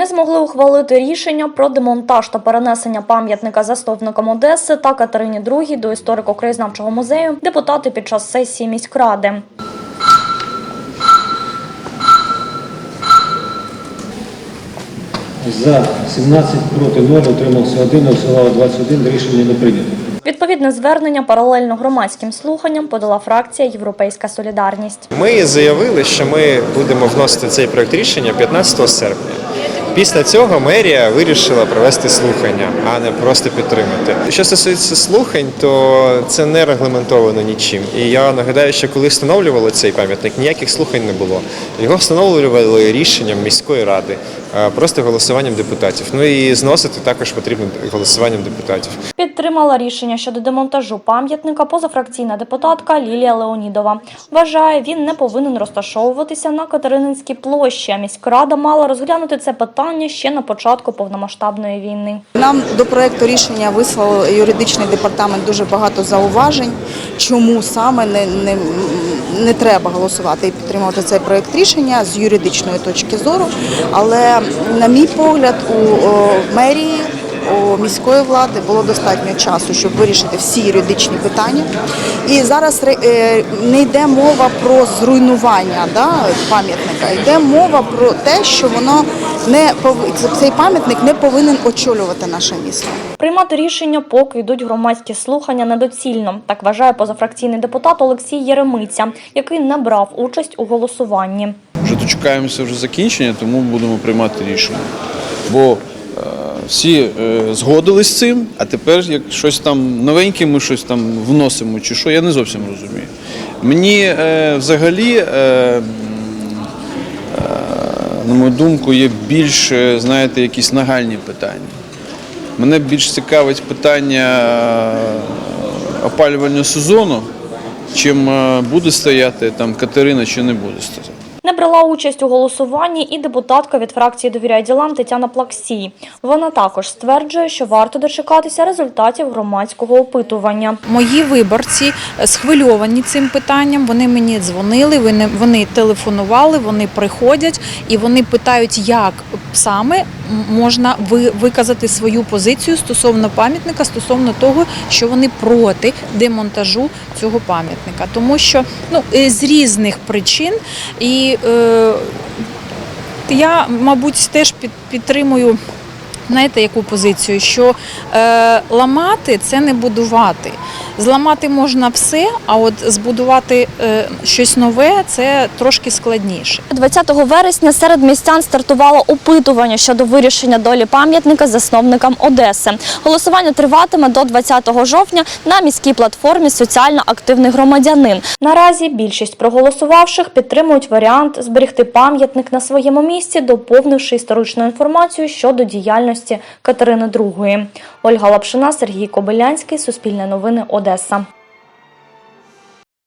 Не змогли ухвалити рішення про демонтаж та перенесення пам'ятника засновникам Одеси та Катерині II до історико-краєзнавчого музею депутати під час сесії міськради. За 17 проти 0, утримався 1, голосувало 21, рішення не прийнято. Відповідне звернення паралельно громадським слуханням подала фракція Європейська Солідарність. Ми заявили, що ми будемо вносити цей проект рішення 15 серпня. Після цього мерія вирішила провести слухання, а не просто підтримати. Що стосується слухань, то це не регламентовано нічим. І я нагадаю, що коли встановлювали цей пам'ятник, ніяких слухань не було. Його встановлювали рішенням міської ради, просто голосуванням депутатів. Ну і зносити також потрібно голосуванням депутатів. Підтримала рішення щодо демонтажу пам'ятника позафракційна депутатка Лілія Леонідова. Вважає, він не повинен розташовуватися на Катерининській площі. А міськрада мала розглянути це питання ще на початку повномасштабної війни. Нам до проекту рішення вислав юридичний департамент дуже багато зауважень, чому саме не, не, не треба голосувати і підтримувати цей проект рішення з юридичної точки зору. Але, на мій погляд, у мерії. У міської влади було достатньо часу, щоб вирішити всі юридичні питання. І зараз ре- е, не йде мова про зруйнування да, пам'ятника, йде мова про те, що воно не цей пам'ятник не повинен очолювати наше місто. Приймати рішення, поки йдуть громадські слухання, недоцільно. Так вважає позафракційний депутат Олексій Єремиця, який не брав участь у голосуванні. Вже дочекаємося вже закінчення, тому будемо приймати рішення. Бо всі е, згодились з цим, а тепер як щось там новеньке, ми щось там вносимо чи що, я не зовсім розумію. Мені е, взагалі, е, на мою думку, є більш, знаєте, якісь нагальні питання. Мене більш цікавить питання опалювального сезону, чим буде стояти там Катерина чи не буде стояти. Не брала участь у голосуванні і депутатка від фракції «Довіряй ділам» Тетяна Плаксій. Вона також стверджує, що варто дочекатися результатів громадського опитування. Мої виборці схвильовані цим питанням. Вони мені дзвонили, вони, телефонували, вони приходять і вони питають, як саме можна ви- виказати свою позицію стосовно пам'ятника, стосовно того, що вони проти демонтажу цього пам'ятника, тому що ну е, з різних причин і. Е, я, мабуть, теж під, підтримую. Знаєте, яку позицію? Що е, ламати це не будувати. Зламати можна все, а от збудувати е, щось нове це трошки складніше. 20 вересня серед містян стартувало опитування щодо вирішення долі пам'ятника засновникам Одеси. Голосування триватиме до 20 жовтня на міській платформі Соціально активний громадянин. Наразі більшість проголосувавших підтримують варіант зберегти пам'ятник на своєму місці, доповнивши історичну інформацію щодо Катерини II. Ольга Лапшина, Сергій Кобилянський, Суспільне новини, Одеса.